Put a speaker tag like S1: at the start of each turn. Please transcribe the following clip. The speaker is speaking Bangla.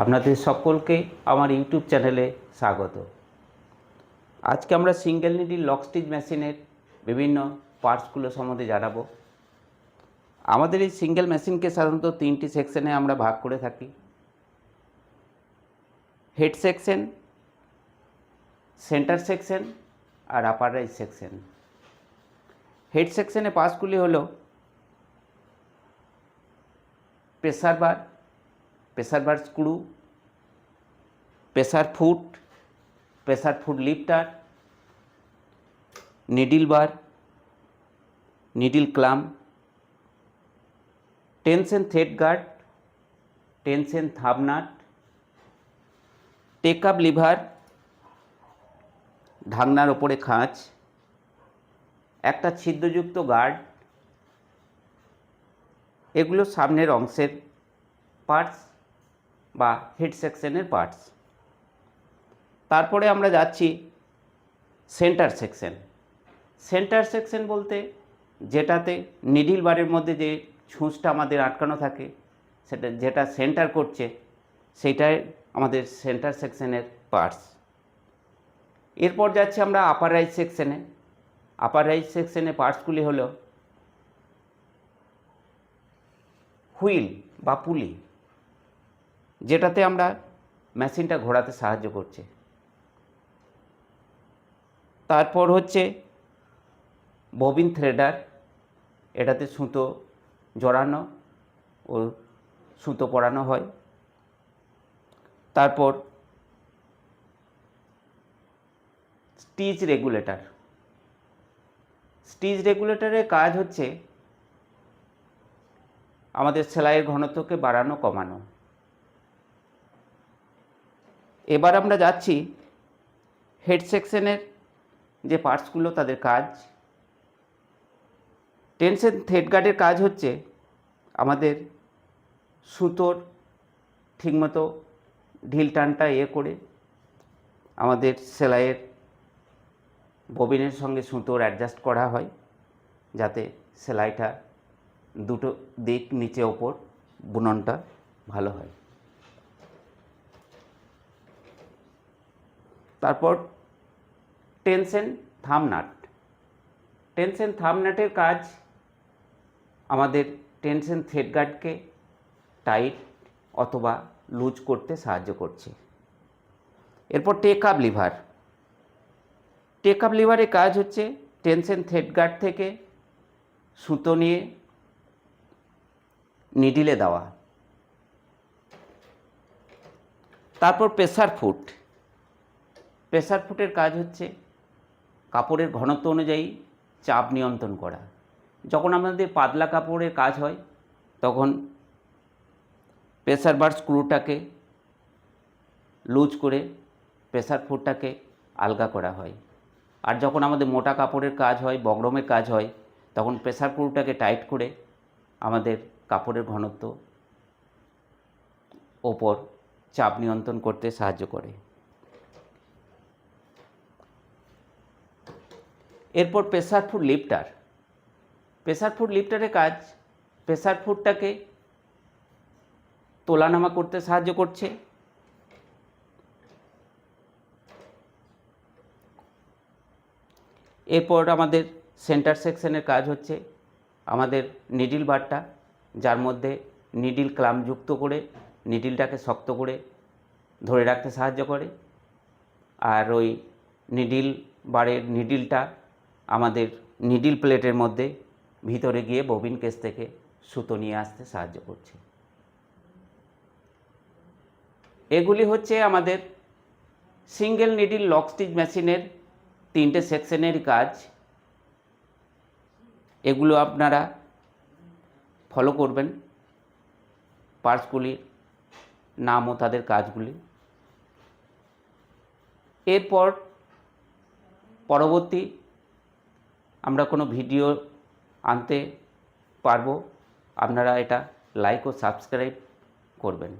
S1: আপনাদের সকলকে আমার ইউটিউব চ্যানেলে স্বাগত। আজকে আমরা সিঙ্গেল নিডিল লক স্টিচ মেশিনের বিভিন্ন পার্টসগুলো সম্বন্ধে জানাব। আমাদের এই সিঙ্গেল মেশিনকে সাধারণত তিনটি সেকশনে আমরা ভাগ করে থাকি। হেড সেকশন, সেন্টার সেকশন আর আপার রাইজ সেকশন। হেড সেকশনে পার্টসগুলি হলো pressure bar pressure bar screw, pressure foot pressure foot lifter, needle bar, needle clamp, tension thread guard, tension thumb nut, take up lever, ঢাকনার ওপরে খাঁচ, একটা ছিদ্রযুক্ত গার্ড, এগুলো সামনের অংশের পার্টস বা হেড সেকশনের পার্টস তারপরে আমরা যাচ্ছি সেন্টার সেকশন সেন্টার সেকশন বলতে যেটাতে নিডিল বারের মধ্যে যে ছুঁচটা আমাদের আটকানো থাকে, সেটা যেটা সেন্টার করছে, সেটাই আমাদের সেন্টার সেকশনের পার্টস এরপর যাচ্ছি আমরা আপার রাইজ সেকশনে আপার রাইজ সেকশনে পার্টসগুলি হলো হুইল বা পুলি। যেটাতে আমরা মেশিনটা ঘোরাতে সাহায্য করছে। তারপর হচ্ছে ববিন থ্রেডার এটাতে সুতো জড়ানো ও সুতো পরানো হয়। তারপর স্টিচ রেগুলেটর স্টিচ রেগুলেটরের কাজ হচ্ছে আমাদের সেলাইয়ের ঘনত্বকে বাড়ানো, কমানো। এবার আমরা যাচ্ছি হেড সেকশনের যে পার্টসগুলো তাদের কাজ। টেনশন থ্রেড গার্ডের কাজ হচ্ছে আমাদের সুতোর ঠিকমতো ঢিল টানটা ইয়ে করে, আমাদের সেলাইয়ের ববিনের সঙ্গে সুতোর অ্যাডজাস্ট করা হয়, যাতে সেলাইটা দুটো দিক, নিচে ওপর বুননটা ভালো হয়। তারপর টেনশন থামনাট। টেনশন থামনাটের কাজ আমাদের টেনশন থ্রেড গার্ডকে টাইট অথবা লুজ করতে সাহায্য করছে। এরপর take up lever. Take up লিভারের কাজ হচ্ছে টেনশন থ্রেড গার্ড থেকে সুতো নিয়ে নিডিলে দেওয়া। তারপর প্রেসার ফুট। প্রেসার ফুটের কাজ হচ্ছে কাপড়ের ঘনত্ব অনুযায়ী চাপ নিয়ন্ত্রণ করা। যখন আমাদের পাতলা কাপড়ের কাজ হয়, তখন প্রেসার বার স্ক্রুটাকে লুজ করে প্রেসার ফুটটাকে আলগা করা হয়। আর যখন আমাদের মোটা কাপড়ের কাজ হয় বগরমের কাজ হয়, তখন প্রেসার ফুটটাকে টাইট করে আমাদের কাপড়ের ঘনত্ব ওপর চাপ নিয়ন্ত্রণ করতে সাহায্য করে। এরপর pressure foot lifter pressure foot লিফটারের কাজ প্রেসার ফুডটাকে তোলানামা করতে সাহায্য করছে। এরপর আমাদের সেন্টার সেকশনের কাজ হচ্ছে আমাদের নিডিল বারটা, যার মধ্যে নিডিল ক্লাম যুক্ত করে নিডিলটাকে শক্ত করে ধরে রাখতে সাহায্য করে। আর ওই নিডিল বারের নিডিলটা আমাদের নিডিল প্লেটের মধ্যে ভিতরে গিয়ে ববিন কেস থেকে সুতো নিয়ে আসতে সাহায্য করছে। এগুলি হচ্ছে আমাদের সিঙ্গেল নিডিল লক স্টিচ মেশিনের তিনটে সেকশনের কাজ। এগুলো আপনারা ফলো করবেন পার্টসগুলির নাম ও তাদের কাজগুলি। এরপর পরবর্তী আমরা কোনো ভিডিও আনতে পারব আপনারা এটা লাইক ও সাবস্ক্রাইব করবেন।